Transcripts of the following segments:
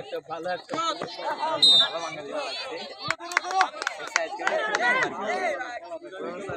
একটা ভালো একটা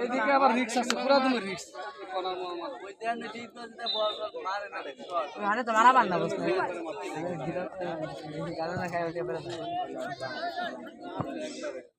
এদিকে আবার রিক্স আছে পুরা তুমি রিক্স তো